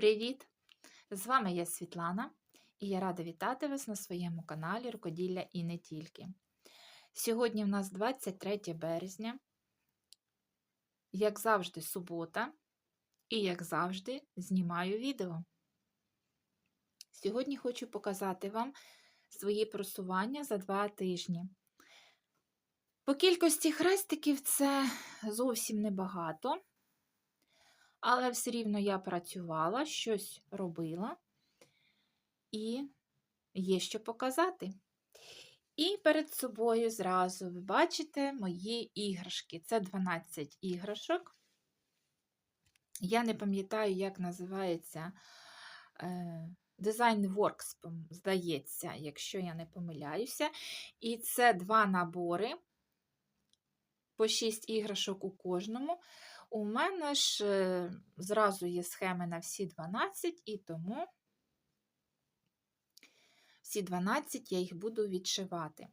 Привіт! З вами я Світлана і я рада вітати вас на своєму каналі Рукоділля і не тільки. Сьогодні в нас 23 березня, як завжди, субота, і, як завжди, знімаю відео. Сьогодні хочу показати вам свої просування за два тижні. По кількості хрестиків це зовсім небагато. Але все рівно я працювала, щось робила і є що показати. І перед собою зразу ви бачите мої іграшки. Це 12 іграшок. Я не пам'ятаю, як називається е, Design Works, здається, якщо я не помиляюся. І це два набори, по 6 іграшок у кожному. У мене ж е, зразу є схеми на всі 12, і тому всі 12 я їх буду відшивати.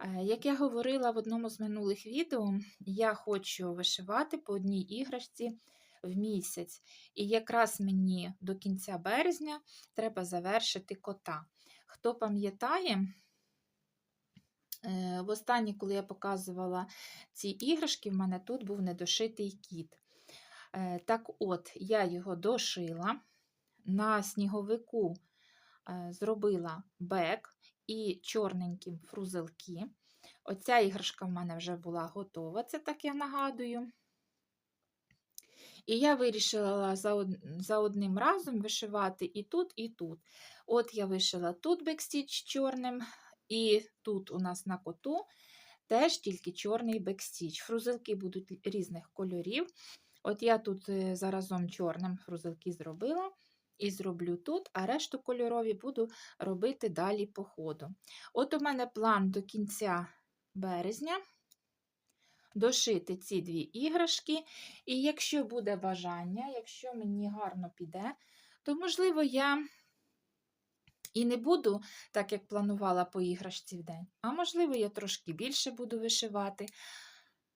Е, як я говорила в одному з минулих відео, я хочу вишивати по одній іграшці в місяць. І якраз мені до кінця березня треба завершити кота. Хто пам'ятає, Е, востаннє, коли я показувала ці іграшки, в мене тут був недошитий кіт. Е, так от, я його дошила, на сніговику е, зробила бек і чорненькі фрузелки. Оця іграшка в мене вже була готова, це так я нагадую. І я вирішила за одним разом вишивати і тут, і тут. От я вишила тут бекстіч чорним, і тут у нас на коту теж тільки чорний бекстіч. Фрузилки будуть різних кольорів. От я тут е, заразом чорним фрузилки зробила. І зроблю тут, а решту кольорові буду робити далі по ходу. От у мене план до кінця березня дошити ці дві іграшки. І якщо буде бажання, якщо мені гарно піде, то, можливо, я і не буду, так як планувала по іграшці в день. А можливо, я трошки більше буду вишивати,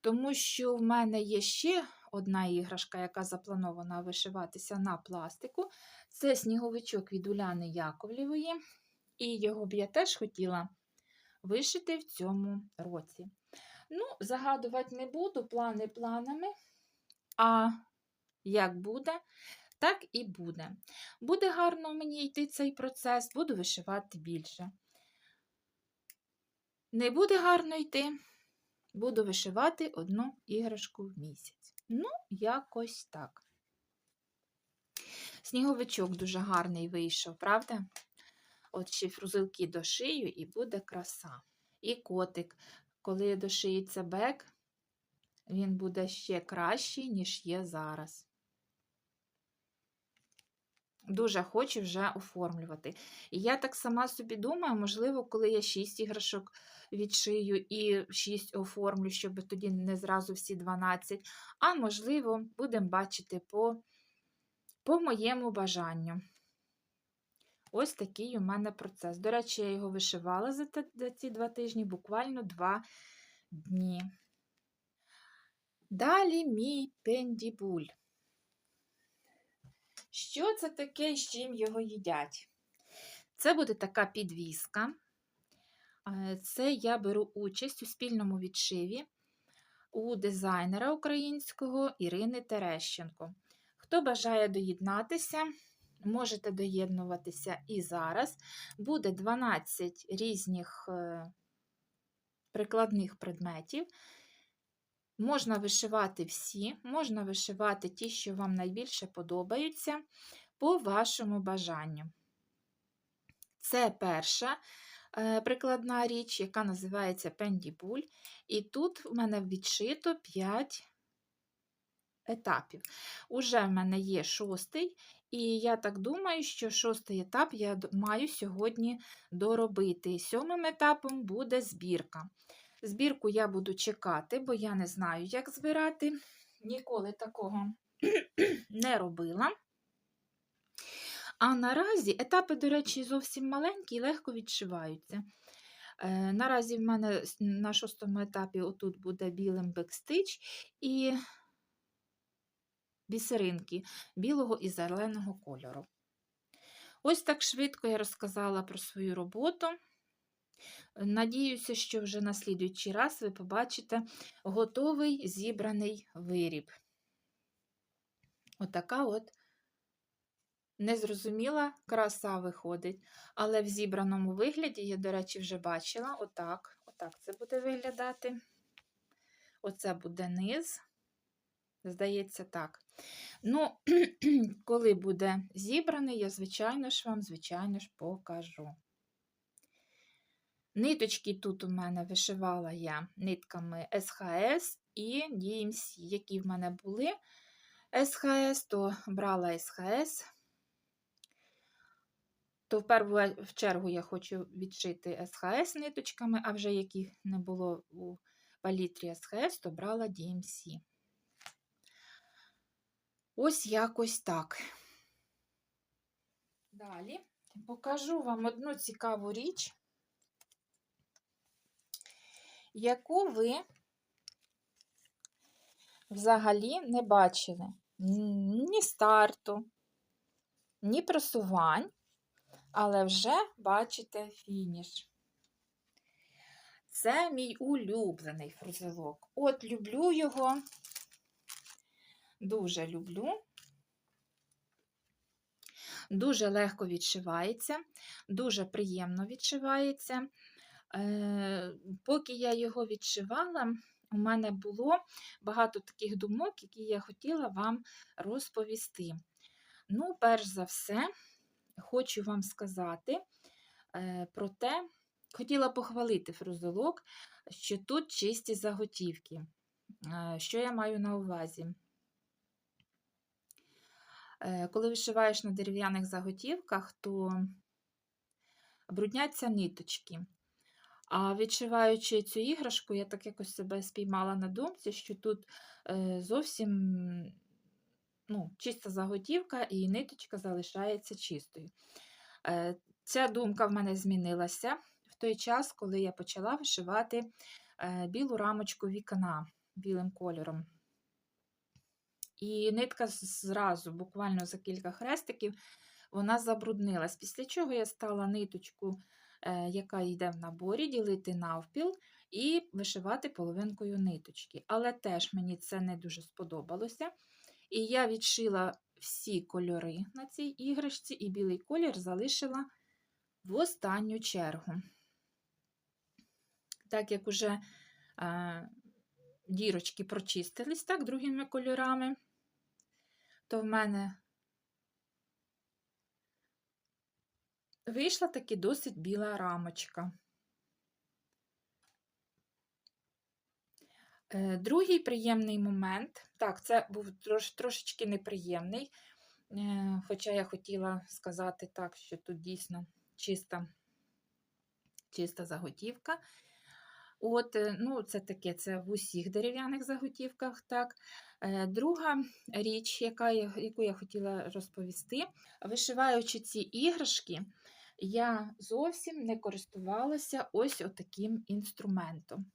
тому що в мене є ще одна іграшка, яка запланована вишиватися на пластику. Це сніговичок від Уляни Яковлєвої. І його б я теж хотіла вишити в цьому році. Ну, загадувати не буду, плани планами. А як буде, так і буде. Буде гарно мені йти цей процес, буду вишивати більше. Не буде гарно йти, буду вишивати одну іграшку в місяць. Ну, якось так. Сніговичок дуже гарний вийшов, правда? От ще фрузилки дошию і буде краса. І котик, коли дошиється бек, він буде ще кращий, ніж є зараз. Дуже хочу вже оформлювати. І я так сама собі думаю, можливо, коли я 6 іграшок відшию і 6 оформлю, щоб тоді не зразу всі 12. А можливо, будемо бачити по, по моєму бажанню. Ось такий у мене процес. До речі, я його вишивала за ці два тижні, буквально два дні. Далі мій пендібуль. Що це таке з чим його їдять? Це буде така підвіска. Це я беру участь у спільному відшиві у дизайнера українського Ірини Терещенко. Хто бажає доєднатися, можете доєднуватися і зараз. Буде 12 різних е, прикладних предметів. Можна вишивати всі, можна вишивати ті, що вам найбільше подобаються, по вашому бажанню. Це перша е, прикладна річ, яка називається пендібуль. І тут в мене відшито 5 етапів. Уже в мене є шостий, і я так думаю, що шостий етап я маю сьогодні доробити. Сьомим етапом буде збірка. Збірку я буду чекати, бо я не знаю, як збирати. Ніколи такого не робила. А наразі етапи, до речі, зовсім маленькі і легко відшиваються. Е, наразі в мене на шостому етапі отут буде білим бекстич, і бісеринки білого і зеленого кольору. Ось так швидко я розказала про свою роботу. Надіюся, що вже на слідуючий раз ви побачите готовий зібраний виріб. Отака от незрозуміла краса виходить. Але в зібраному вигляді, я, до речі, вже бачила, отак, отак це буде виглядати. Оце буде низ. Здається, так. Ну, коли буде зібраний, я, звичайно ж, вам, звичайно ж, покажу. Ниточки тут у мене вишивала я нитками СХС і DMC, які в мене були СХС, то брала СХС. То в першу чергу я хочу відшити СХС ниточками, а вже яких не було у палітрі СХС, то брала DMC. Ось якось так. Далі покажу вам одну цікаву річ, яку ви взагалі не бачили ні старту, ні просувань, але вже бачите фініш. Це мій улюблений фрузелок. От люблю його, дуже люблю. Дуже легко відшивається, дуже приємно відшивається. Е, Поки я його відшивала, у мене було багато таких думок, які я хотіла вам розповісти. Ну, перш за все, хочу вам сказати е, про те, хотіла похвалити фрузелок, що тут чисті заготівки. Е, що я маю на увазі? Коли вишиваєш на дерев'яних заготівках, то брудняться ниточки. А відшиваючи цю іграшку, я так якось себе спіймала на думці, що тут е, зовсім ну, чиста заготівка і ниточка залишається чистою. Е, ця думка в мене змінилася в той час, коли я почала вишивати білу рамочку вікна білим кольором. І нитка зразу, буквально за кілька хрестиків, вона забруднилась. Після чого я стала ниточку, е, яка йде в наборі, ділити навпіл і вишивати половинкою ниточки. Але теж мені це не дуже сподобалося. І я відшила всі кольори на цій іграшці, і білий колір залишила в останню чергу. Так як уже е, дірочки прочистились так, другими кольорами то в мене вийшла таки досить біла рамочка. Е, другий приємний момент, так, це був трош, трошечки неприємний, е, хоча я хотіла сказати так, що тут дійсно чиста, чиста заготівка. От, е, ну, Це таке це в усіх дерев'яних заготівках. так. Друга річ, яка, яку я хотіла розповісти, вишиваючи ці іграшки, я зовсім не користувалася ось отаким інструментом.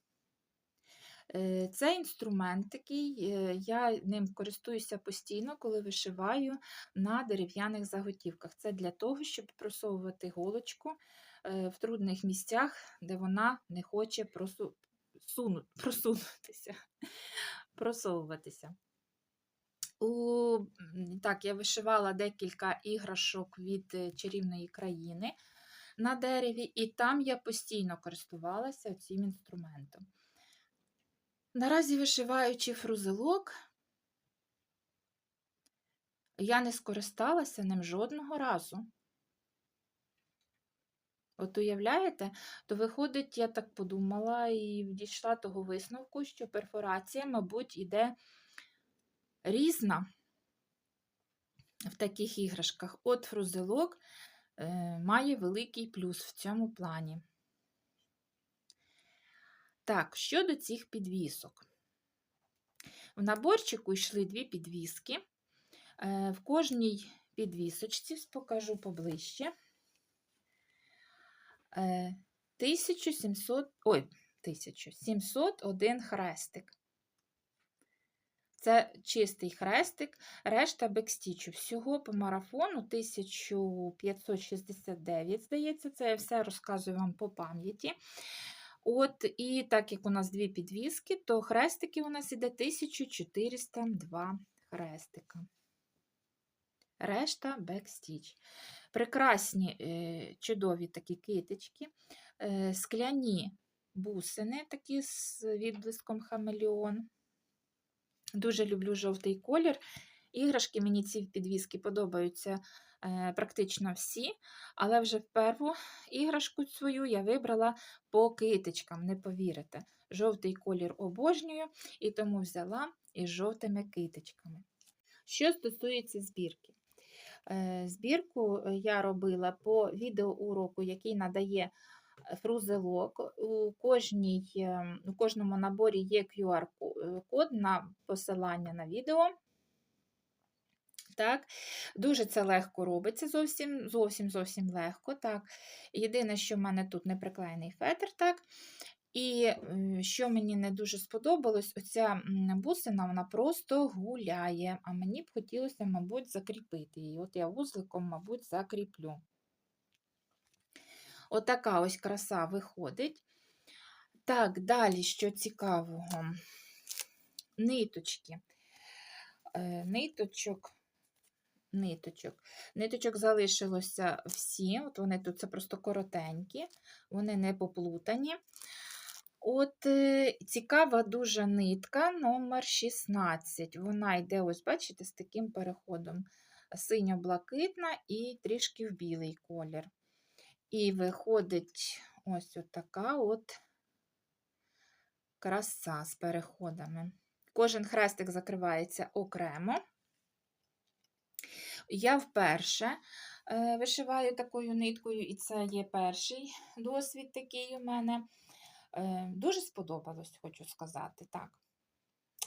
Е, Цей інструмент такий, я ним користуюся постійно, коли вишиваю на дерев'яних заготівках. Це для того, щоб просовувати голочку Е, в трудних місцях, де вона не хоче просу... суну... просунутися, просовуватися. У... Так, я вишивала декілька іграшок від е, чарівної країни на дереві, і там я постійно користувалася цим інструментом. Наразі вишиваючи фрузелок, я не скористалася ним жодного разу. От уявляєте, то виходить, я так подумала і дійшла того висновку, що перфорація, мабуть, іде різна в таких іграшках. От фрузелок е, має великий плюс в цьому плані. Так, щодо цих підвісок. В наборчику йшли дві підвіски. Е, в кожній підвісочці покажу поближче. 1700, ой, 1701 хрестик. Це чистий хрестик, решта бекстічу. Всього по марафону 1569, здається, це я все розказую вам по пам'яті. От, І так як у нас дві підвіски, то хрестиків у нас іде 1402 хрестика. Решта бекстіч. Прекрасні, е, чудові такі китички, е, скляні бусини, такі з відблиском хамелеон. Дуже люблю жовтий колір. Іграшки мені ці підвіски подобаються е, практично всі, але вже перву іграшку свою я вибрала по китичкам, не повірите. Жовтий колір обожнюю і тому взяла із жовтими китичками. Що стосується збірки. Е, Збірку я робила по відеоуроку, який надає фрузелок. У, кожній, ем, у кожному наборі є QR-код на посилання на відео. Так, Дуже це легко робиться, зовсім зовсім зовсім легко. так. Єдине, що в мене тут не приклеєний фетр. так. І що мені не дуже сподобалось, оця бусина вона просто гуляє, а мені б хотілося, мабуть, закріпити її. От я вузликом, мабуть, закріплю. Отака ось краса виходить. Так, далі, що цікавого, ниточки. Е, ниточок, ниточок. Ниточок залишилося всі, от вони тут це просто коротенькі, вони не поплутані. От е, цікава дуже нитка номер 16. Вона йде, ось, бачите, з таким переходом синьо-блакитна і трішки в білий колір. І виходить ось така от краса з переходами. Кожен хрестик закривається окремо. Я вперше е, вишиваю такою ниткою, і це є перший досвід такий у мене. Е, дуже сподобалось, хочу сказати. так.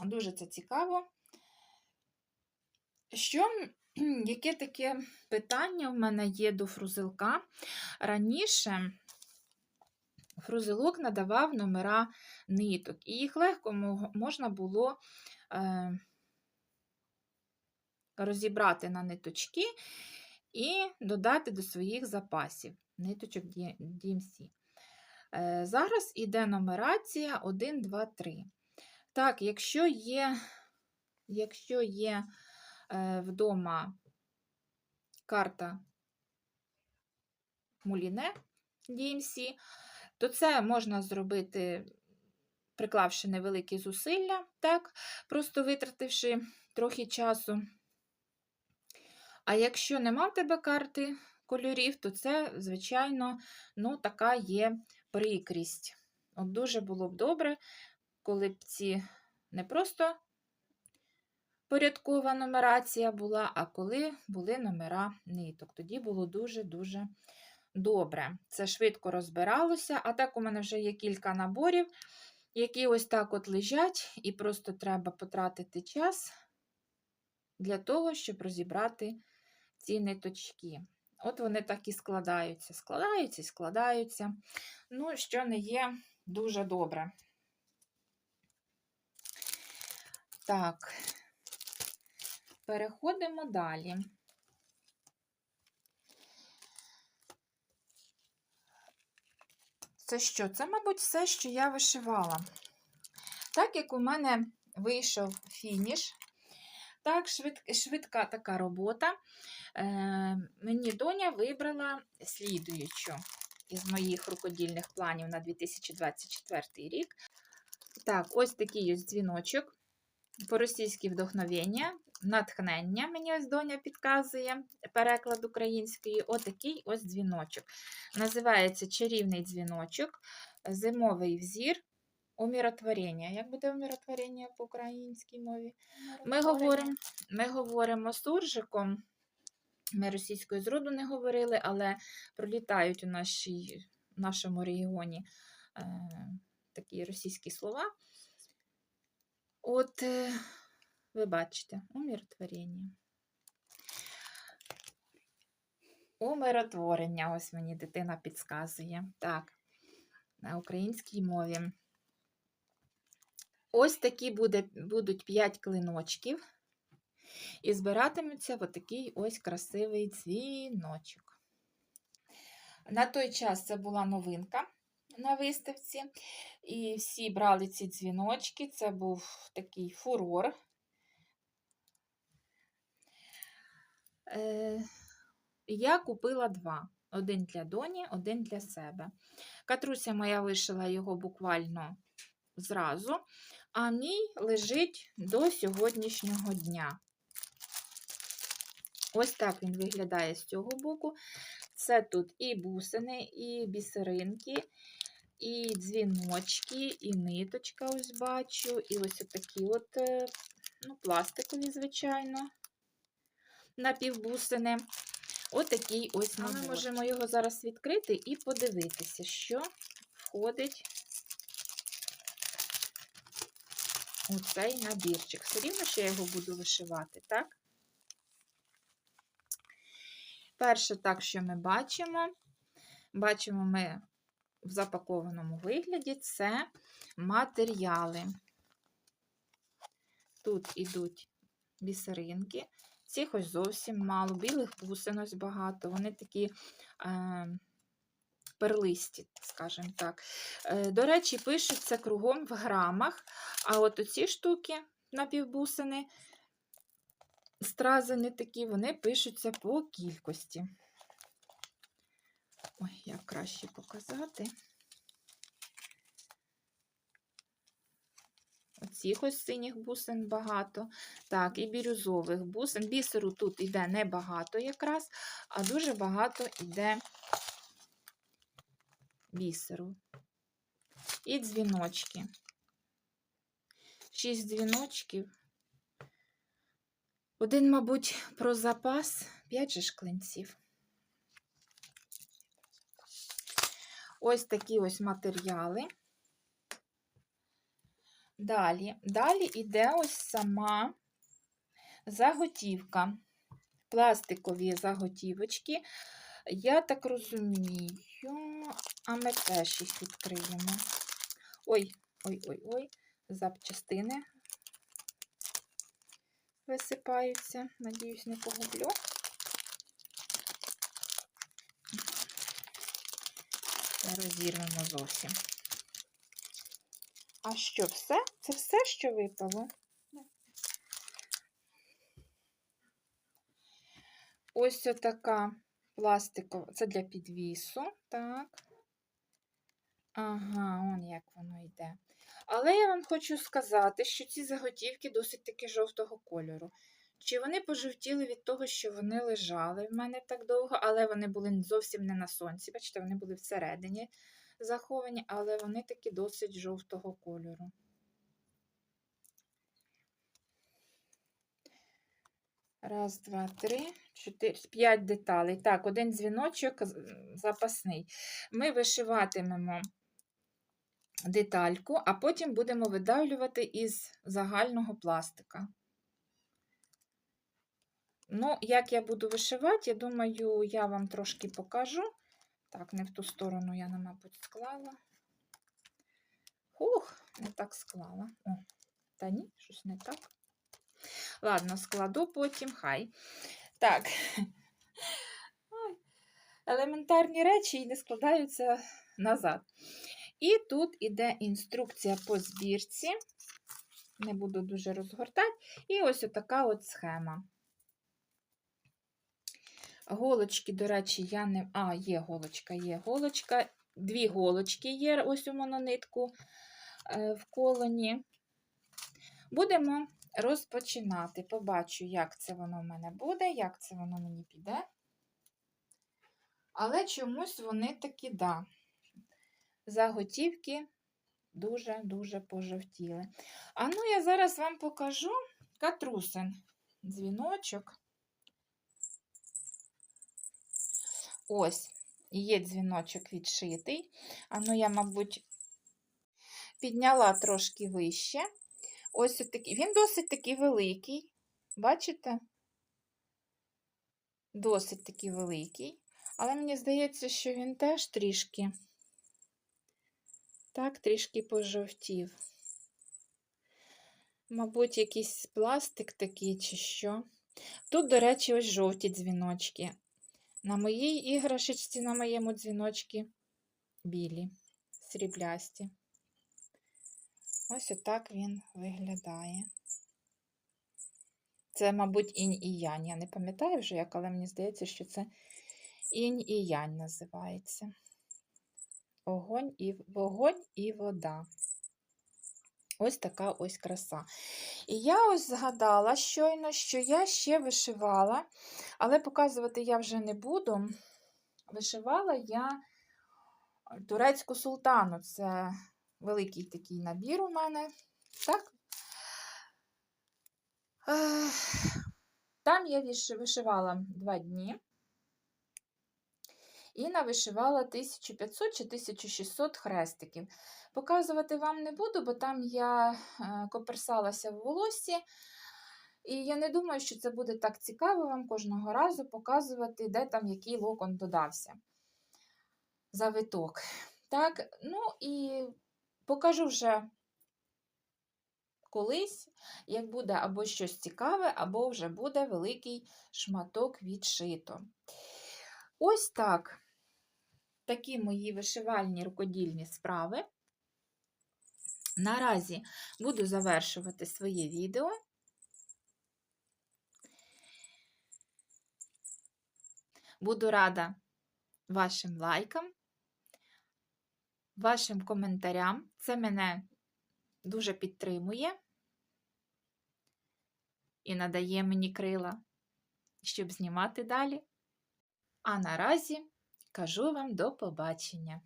Дуже це цікаво. Що, Яке таке питання в мене є до фрузилка? Раніше фрузилок надавав номера ниток, і їх легко можна було е, розібрати на ниточки і додати до своїх запасів ниточок DMC. Е, зараз іде нумерація 1, 2, 3. Так, якщо є, якщо є вдома карта Муліне DMC, то це можна зробити, приклавши невеликі зусилля, так, просто витративши трохи часу. А якщо нема в тебе карти кольорів, то це, звичайно, ну, така є прикрість. От дуже було б добре, коли б ці не просто порядкова нумерація була, а коли були номера ниток. Тоді було дуже-дуже добре. Це швидко розбиралося, а так у мене вже є кілька наборів, які ось так от лежать, і просто треба потратити час для того, щоб розібрати ці ниточки. От вони так і складаються, складаються і складаються. Ну, що не є дуже добре. Так, переходимо далі. Це що? Це, мабуть, все, що я вишивала. Так як у мене вийшов фініш, так, швид, швидка така робота. Е, Мені доня вибрала слідуючу із моїх рукодільних планів на 2024 рік. Так, ось такий ось дзвіночок. По-російськи вдохновення, натхнення, мені ось доня підказує переклад української. Отакий ось дзвіночок. Називається чарівний дзвіночок, зимовий взір умиротворення. Як буде умиротворення по українській мові? Ми говоримо ми говоримо суржиком. Ми російською зроду не говорили, але пролітають у нашій, в нашому регіоні е, такі російські слова. От, е, ви бачите, умиротворення. Умиротворення, ось мені дитина підказує. Так, на українській мові. Ось такі буде, будуть 5 клиночків. І збиратиметься отакий ось красивий дзвіночок. На той час це була новинка на виставці. І всі брали ці дзвіночки. Це був такий фурор. Я купила два: один для доні, один для себе. Катруся моя вишила його буквально зразу, а мій лежить до сьогоднішнього дня. Ось так він виглядає з цього боку. Це тут і бусини, і бісеринки, і дзвіночки, і ниточка, ось бачу, і ось такі от е, ну, пластикові, звичайно, напівбусини. Отакий ось набор. Ми можемо його зараз відкрити і подивитися, що входить у цей набірчик. Все рівно, що я його буду вишивати, так? Перше, так, що ми бачимо, бачимо ми в запакованому вигляді це матеріали. Тут ідуть бісеринки, цих ось зовсім мало, білих бусин ось багато, вони такі е, перлисті, скажімо так. До речі, пишуться кругом в грамах, а от оці штуки напівбусини, стразини такі, вони пишуться по кількості. Ой, як краще показати. Оцих ось синіх бусин багато. Так, і бірюзових бусин. Бісеру тут іде небагато якраз, а дуже багато йде бісеру. І дзвіночки. Шість дзвіночків. Один, мабуть, про запас, п'ять же шклинців. Ось такі ось матеріали. Далі, далі йде ось сама заготівка, пластикові заготівочки. Я так розумію, а ми теж їх відкриємо. Ой, ой-ой-ой, запчастини висипаються. Надіюсь, не погублю. Розірвемо зовсім. А що, все? Це все, що випало? Ось така пластикова, це для підвісу, так. Ага, он як воно йде. Але я вам хочу сказати, що ці заготівки досить таки жовтого кольору. Чи вони пожовтіли від того, що вони лежали в мене так довго, але вони були зовсім не на сонці. Бачите, вони були всередині заховані, але вони такі досить жовтого кольору. Раз, два, три, чотири, п'ять деталей. Так, один дзвіночок запасний. Ми вишиватимемо детальку, а потім будемо видавлювати із загального пластика. Ну, як я буду вишивати, я думаю, я вам трошки покажу. Так, не в ту сторону я, мабуть, склала. Ух, не так склала. О, та ні, щось не так. Ладно, складу потім, хай. Так. Елементарні речі і не складаються назад. І тут іде інструкція по збірці. Не буду дуже розгортати. І ось така от схема. Голочки, до речі, я не. А, є голочка, є голочка. Дві голочки є ось у мононитку е, в колоні. Будемо розпочинати. Побачу, як це воно в мене буде, як це воно мені піде. Але чомусь вони такі, да, заготівки дуже-дуже пожовтіли. А ну, я зараз вам покажу катрусин дзвіночок. Ось, є дзвіночок відшитий. А ну, я, мабуть, підняла трошки вище. Ось такий. Він досить такий великий. Бачите? Досить такий великий. Але мені здається, що він теж трішки, так, трішки пожовтів. Мабуть, якийсь пластик такий чи що. Тут, до речі, ось жовті дзвіночки. На моїй іграшечці, на моєму дзвіночці білі, сріблясті. Ось отак він виглядає. Це, мабуть, інь і янь. Я не пам'ятаю вже як, але мені здається, що це інь і янь називається. Огонь і, вогонь і вода. Ось така ось краса. І я ось згадала щойно, що я ще вишивала, але показувати я вже не буду. Вишивала я турецьку султану. Це великий такий набір у мене. Так? Там я вишивала два дні. І навишивала 1500 чи 1600 хрестиків. Показувати вам не буду, бо там я е, коперсалася в волосі. І я не думаю, що це буде так цікаво вам кожного разу показувати, де там який локон додався. Завиток. Так, ну і покажу вже колись, як буде або щось цікаве, або вже буде великий шматок відшито. Ось так. Такі мої вишивальні рукодільні справи. Наразі буду завершувати своє відео. Буду рада вашим лайкам, вашим коментарям. Це мене дуже підтримує і надає мені крила, щоб знімати далі. А наразі кажу вам до побачення!